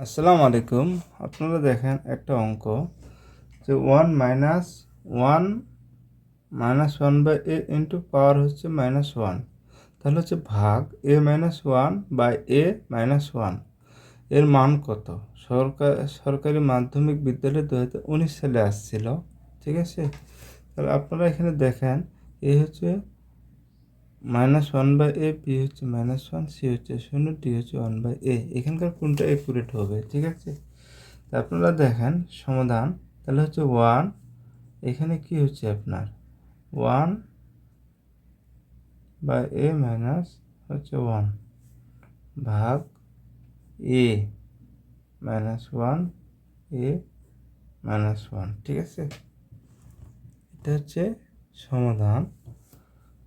আসসালামু আলাইকুম। আপনারা দেখেন একটা অঙ্ক যে one minus one minus one by a into power হচ্ছে মাইনাস ওয়ান তাহলে হচ্ছে ভাগ a minus one by a minus ওয়ানের মান কত? সরকার, সরকারি মাধ্যমিক বিদ্যালয় দু হাজার উনিশ সালে আসছিল, ঠিক আছে? তাহলে আপনারা এখানে দেখেন এ হচ্ছে minus one by a b হচ্ছে মাইনাস ওয়ান, সি হচ্ছে শূন্য ডি হচ্ছে ওয়ান বাই এ। এখানকার কোনটা একুরেট হবে, ঠিক আছে? তা আপনারা দেখেন, সমাধান। তাহলে হচ্ছে ওয়ান, এখানে কি হচ্ছে আপনার? ওয়ান বাই এ মাইনাস হচ্ছে ওয়ান ভাগ a minus one, a minus one, ঠিক আছে? এটা হচ্ছে সমাধান।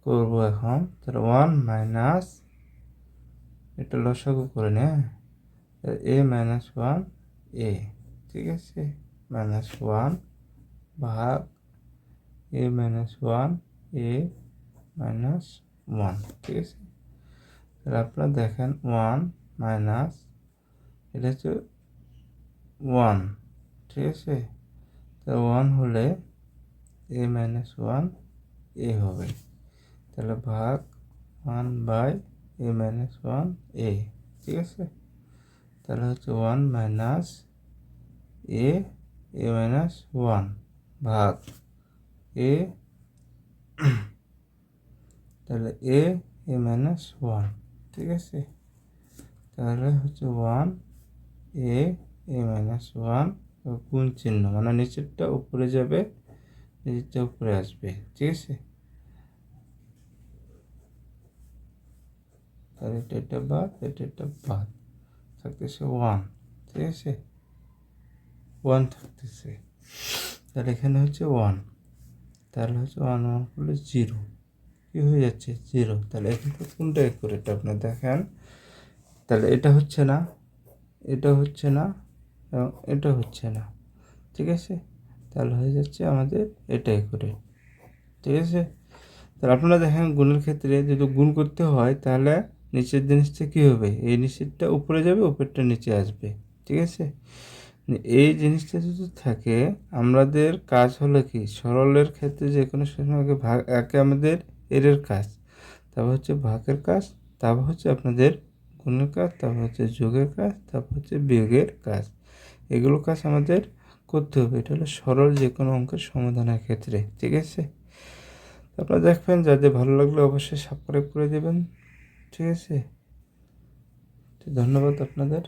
করব এখন। তাহলে ওয়ান মাইনাস এটা লসাগু করে নে এ মাইনাস ওয়ান এ ঠিক আছে? মাইনাস ওয়ান ভাগ a minus one a minus one ঠিক আছে? তাহলে আপনারা দেখেন ওয়ান মাইনাস এটা হচ্ছে ওয়ান ঠিক আছে? তো ওয়ান হলে এ মাইনাস ওয়ান এ হবে। তাহলে ভাগ one by a minus one a ঠিক আছে? তাহলে হচ্ছে one minus a a minus one ভাগ এ তাহলে এ এ মাইনাস ওয়ান ঠিক আছে? তাহলে হচ্ছে one a a minus one গুণ চিহ্ন মানে নিচেরটা উপরে যাবে, নিচেরটা উপরে আসবে, ঠিক আছে? তাহলে এটা এটা বাদ এটা এটা বাদ থাকতেছে ওয়ান ঠিক আছে ওয়ান থাকতেছে তাহলে এখানে হচ্ছে ওয়ান তাহলে হচ্ছে ওয়ান ওয়ান করলে জিরো কী হয়ে যাচ্ছে? জিরো তাহলে এখানটা কোনটা অ্যাকুরেট আপনি দেখেন। তাহলে এটা হচ্ছে না, এটা হচ্ছে না, এবং এটা হচ্ছে না। ঠিক আছে? তাহলে হয়ে যাচ্ছে আমাদের এটা অ্যাকুরেট ঠিক আছে? তাহলে আপনারা দেখেন গুণের ক্ষেত্রে যদি গুণ করতে হয়, তাহলে নিচের জিনিসটা কী হবে? এই নিচেরটা উপরে যাবে, উপরটা নিচে আসবে। ঠিক আছে? এই জিনিসটা যদি থাকে, আমাদের কাজ হলো কি? সরলের ক্ষেত্রে যে কোনো সময় ভাগ, একে আমাদের এরের কাজ। তারপর হচ্ছে ভাগের কাজ, তারপর হচ্ছে আপনাদের গুণের কাজ, তারপর হচ্ছে যোগের কাজ, তারপর হচ্ছে বিয়োগের কাজ। এগুলো কাজ আমাদের করতে হবে। এটা হলো সরল যে কোনো অঙ্কের সমাধানের ক্ষেত্রে। ঠিক আছে? আপনারা দেখবেন, যাদের ভালো লাগলে অবশ্যই সাবস্ক্রাইব করে দেবেন। ঠিক আছে। ধন্যবাদ আপনাদের।